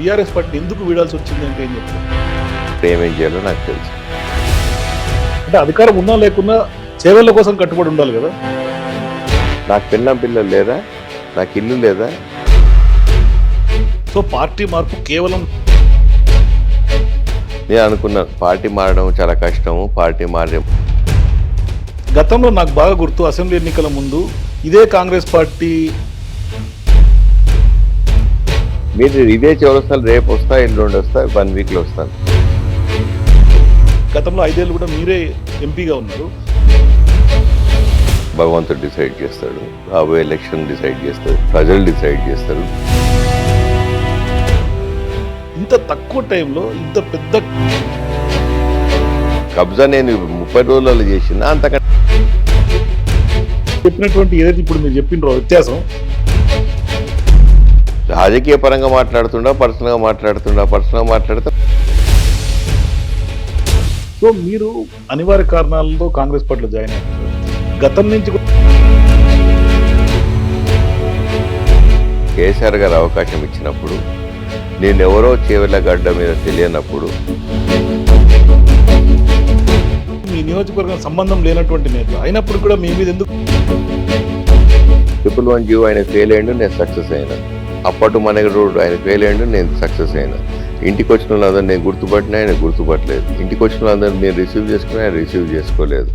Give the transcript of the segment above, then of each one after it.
BRS party ఎందుకు వీడాల్సి వచ్చింది అంటే ఏం చెప్తారు? ఏమేం చేయాలో నాకు తెలుసు. అంటే అధికారం ఉన్నా లేకున్నా సేవల కోసం కట్టుబడి ఉండాలి కదా? నాకు పిల్లం పిల్లలు లేదా? నాకు ఇల్లు లేదా? సో పార్టీ మార్పు కేవలం నేను అనుకున్నాను పార్టీ మారడం చాలా కష్టము పార్టీ మారడం. గతంలో నాకు బాగా గుర్తు అసెంబ్లీ ఎన్నికల ముందు ఇదే కాంగ్రెస్ పార్టీ మీరు ఇదే చౌరస్తాలు రేపు వస్తా ఎల్లుండి వస్తా వన్ వీక్లో వస్తాను. గతంలో ఐదేళ్ళు కూడా మీరే ఎంపీగా ఉన్నారు. భగవంతుడు డిసైడ్ చేస్తాడు రాబోయే ఎలక్షన్ డిసైడ్ చేస్తాడు ప్రజలు డిసైడ్ చేస్తారు. ఇంత తక్కువ టైంలో ఇంత పెద్ద కబ్జా నేను ముప్పై రోజులలో చేసిన అంతకంటే చెప్పినటువంటి ఏదైతే ఇప్పుడు మీరు చెప్పినరో వ్యత్యాసం రాజకీయ పరంగా మాట్లాడుతుండా పర్సనల్గా మాట్లాడుతుండా పర్సనల్గా మాట్లాడితే సో మీరు అనివార్య కారణాలతో కాంగ్రెస్ పార్టీలో జాయిన్ అయ్యారు. గతం నుంచి కేసీఆర్ గారు అవకాశం ఇచ్చినప్పుడు నేనెవరో చేవెళ్ళ గడ్డ మీద తెలియనప్పుడు మీ నియోజకవర్గం సంబంధం లేనటువంటి నేత. అయినప్పుడు కూడా మీ మీద ఎందుకు ట్రిపుల్ వన్ జీవో ఆయన ఫెయిల్ అయ్యిండు నేను సక్సెస్ అయినా. అప్పటి మన ఆయన ఫెయిల్ అయ్యిండు నేను సక్సెస్ అయినా. ఇంటికి వచ్చిన వాళ్ళందరూ నేను గుర్తుపట్టిన ఆయన గుర్తుపట్టలేదు. ఇంటికి వచ్చిన వాళ్ళందరూ నేను రిసీవ్ చేసుకున్నా ఆయన రిసీవ్ చేసుకోలేదు.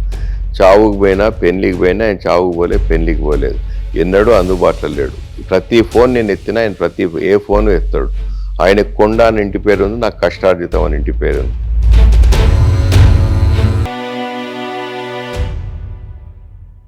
చావుకు పోయినా పెళ్ళికి పోయినా ఆయన చావుకు పోలే పెళ్ళికి పోలేదు. ఎన్నడూ అందుబాటులో లేడు. ప్రతి ఫోన్ నేను ఎత్తినా ఆయన ప్రతి ఏ ఫోన్ ఎత్తాడు. ఆయన కొండ అని ఇంటి పేరు ఉంది నాకు కష్టార్జితం అని ఇంటి పేరు ఉంది.